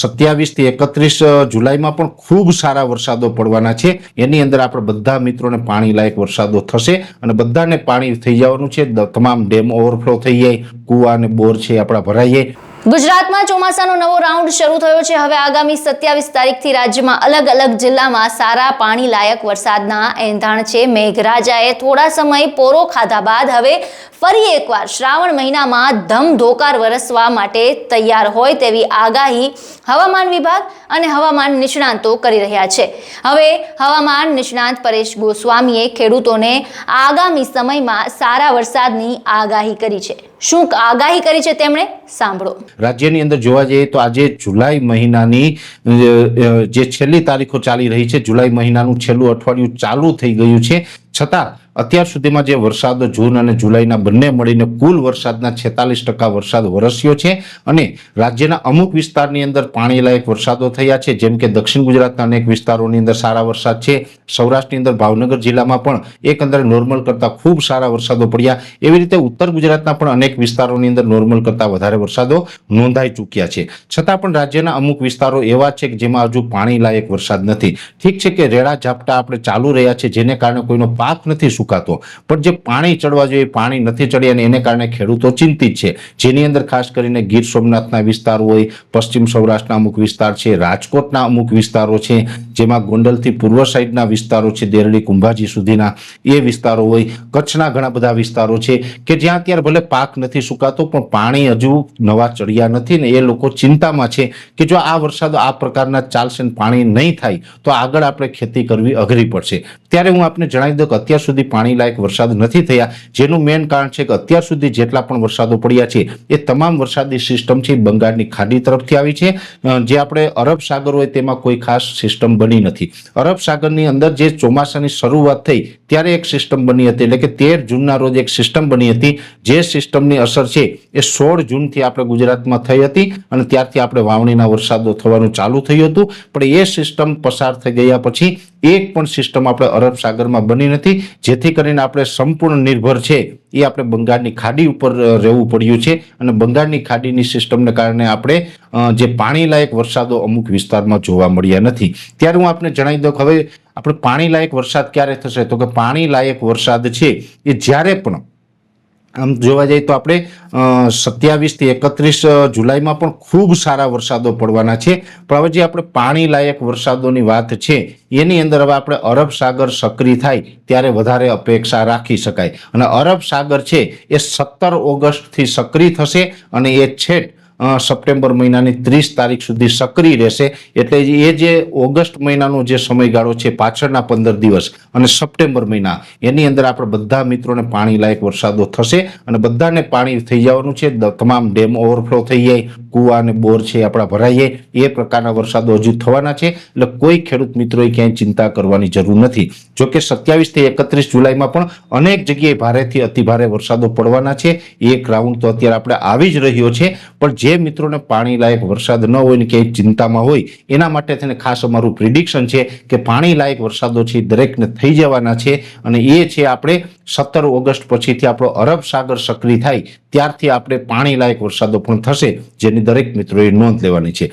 સત્યાવીસથી એકત્રીસ જુલાઈમાં પણ ખૂબ સારા વરસાદો પડવાના છે. એની અંદર આપણે બધા મિત્રોને પાણી લાયક વરસાદો થશે અને બધાને પાણી થઈ જવાનું છે. તમામ ડેમ ઓવરફ્લો થઈ જાય, કુવા અને બોર છે આપણા ભરાઈ જાય. ગુજરાતમાં ચોમાસાનો નવો રાઉન્ડ શરૂ થયો છે. હવે આગામી સત્યાવીસ તારીખથી રાજ્યમાં અલગ અલગ જિલ્લામાં સારા પાણી લાયક વરસાદના એંધાણ છે. મેઘરાજાએ થોડા સમય પોરો ખાધા બાદ હવે ફરી એકવાર શ્રાવણ મહિનામાં ધમધોકાર વરસવા માટે તૈયાર હોય તેવી આગાહી હવામાન વિભાગ અને હવામાન નિષ્ણાંતો કરી રહ્યા છે. હવે હવામાન નિષ્ણાંત પરેશ ગોસ્વામીએ ખેડૂતોને આગામી સમયમાં સારા વરસાદની આગાહી કરી છે. શું આગાહી કરી છે તેમણે? સાંભળો. રાજ્યની અંદર જોવા જઈએ તો આજે જુલાઈ મહિનાની જે છેલ્લી તારીખો ચાલી રહી છે, જુલાઈ મહિનાનું છેલ્લું અઠવાડિયું ચાલુ થઈ ગયું છે. છતાં અત્યાર સુધીમાં જે વરસાદ જૂન અને જુલાઈના બંને મળીને કુલ વરસાદના છેતાલીસ ટકા વરસાદ વરસ્યો છે અને રાજ્યના અમુક વિસ્તારની અંદર પાણીલાયક વરસાદો થયા છે. જેમ કે દક્ષિણ ગુજરાતના અનેક વિસ્તારોની અંદર સારા વરસાદ છે. સૌરાષ્ટ્રની અંદર ભાવનગર જિલ્લામાં પણ એકંદરે નોર્મલ કરતાં ખૂબ સારા વરસાદો પડ્યા. એવી રીતે ઉત્તર ગુજરાતના પણ અનેક વિસ્તારોની અંદર નોર્મલ કરતાં વધારે વરસાદો નોંધાઈ ચૂક્યા છે. છતાં પણ રાજ્યના અમુક વિસ્તારો એવા છે કે જેમાં હજુ પાણીલાયક વરસાદ નથી. ઠીક છે કે રેડા ઝાપટા આપણે ચાલુ રહ્યા છે, જેને કારણે કોઈનો પાક નથી સુકાતો. પણ જે પાણી ચડવા જોઈએ પાણી નથી ચડ્યા અને એને કારણે ખેડૂતો ચિંતિત છે. જેની અંદર ખાસ કરીને ગીર સોમનાથના વિસ્તાર હોય, પશ્ચિમ સૌરાષ્ટ્રના અમુક વિસ્તાર છે, રાજકોટના અમુક વિસ્તારો છે જેમાં ગોંડલથી પૂર્વ સાઈડના વિસ્તારો છે, દેરડી, કુંભાજી સુધીના. એ વિસ્તારો હોય, કચ્છના ઘણા બધા વિસ્તારો છે કે જ્યાં અત્યારે ભલે પાક નથી સુકાતો, પણ પાણી હજુ નવા ચડિયા નથી ને એ લોકો ચિંતામાં છે કે જો આ વરસાદ આ પ્રકારના ચાલશે પાણી નહીં થાય, તો આગળ આપણે ખેતી કરવી અઘરી પડશે. ત્યારે હું આપને જણાવી દઉં કે અત્યાર સુધી પાણી લાયક વરસાદ નથી થયા. જેનું મેઇન કારણ છે કે અત્યાર સુધી જેટલા પણ વરસાદો પડ્યા છે, એ તમામ વરસાદી સિસ્ટમ છે બંગાળની ખાડી તરફથી આવી છે. જે આપણે અરબ સાગર હોય તેમાં કોઈ ખાસ સિસ્ટમ બની નથી. અરબ સાગરની અંદર જે ચોમાસાની શરૂઆત થઈ, ત્યારે એક સિસ્ટમ બની હતી. એટલે કે તેર જૂનના રોજ એક સિસ્ટમ બની હતી. જે સિસ્ટમની અસર છે એ સોળ જૂનથી આપણે ગુજરાતમાં થઈ હતી અને ત્યારથી આપણે વાવણીના વરસાદો થવાનું ચાલુ થયું હતું. પણ એ સિસ્ટમ પસાર થઈ ગયા પછી એક પણ સિસ્ટમ આપણે અરબ સાગરમાં બની નથી. જેથી કરીને આપણે સંપૂર્ણ નિર્ભર છે. એ આપણે બંગાળની ખાડી ઉપર રહેવું પડ્યું છે. અને બંગાળની ખાડીની સિસ્ટમને કારણે આપણે જે પાણી લાયક વરસાદો અમુક વિસ્તારમાં જોવા મળ્યા નથી. ત્યારે હું આપને જણાવી દઉં હવે આપણે પાણી લાયક વરસાદ ક્યારે થશે? તો કે પાણી લાયક વરસાદ છે એ જ્યારે પણ આમ જોવા જઈએ તો આપણે સત્યાવીસથી એકત્રીસ જુલાઈમાં પણ ખૂબ સારા વરસાદો પડવાના છે. પણ હવે જે આપણે પાણી લાયક વરસાદોની વાત છે એની અંદર હવે આપણે અરબ સાગર સક્રિય થાય ત્યારે વધારે અપેક્ષા રાખી શકાય. અને અરબ સાગર છે એ સત્તર ઓગસ્ટથી સક્રિય થશે અને એ અ, સપ્ટેમ્બર મહિનાની ત્રીસ તારીખ સુધી સક્રિય રહેશે. એટલે એ જે ઓગસ્ટ મહિનાનો જે સમયગાળો છે, પાછળના પંદર દિવસ અને સપ્ટેમ્બર મહિના, એની અંદર આપણે બધા મિત્રોને પાણી લાયક વરસાદો થશે અને બધાને પાણી થઈ જવાનું છે. તમામ ડેમ ઓવરફ્લો થઈ જાય કુવા અને બોર છે આપણા ભરાઈએ, એ પ્રકારના વરસાદો હજુ થવાના છે. એટલે કોઈ ખેડૂત મિત્રોએ ક્યાંય ચિંતા કરવાની જરૂર નથી. જોકે સત્યાવીસથી એકત્રીસ જુલાઈમાં પણ અનેક જગ્યાએ ભારેથી અતિભારે વરસાદો પડવાના છે. એક રાઉન્ડ તો અત્યારે આપણે આવી જ રહ્યો છે. પણ જે મિત્રોને પાણી લાયક વરસાદ ન હોય ને ક્યાંય ચિંતામાં હોય, એના માટે થઈને ખાસ અમારું પ્રિડિક્શન છે કે પાણી લાયક વરસાદો છે દરેકને થઈ જવાના છે. અને એ છે આપણે સત્તર ઓગસ્ટ પછીથી આપણો અરબ સાગર સક્રિય થાય ત્યારથી આપણે પાણી લાયક વરસાદો પણ થશે જેની દરેક મિત્રોએ નોંધ લેવાની છે.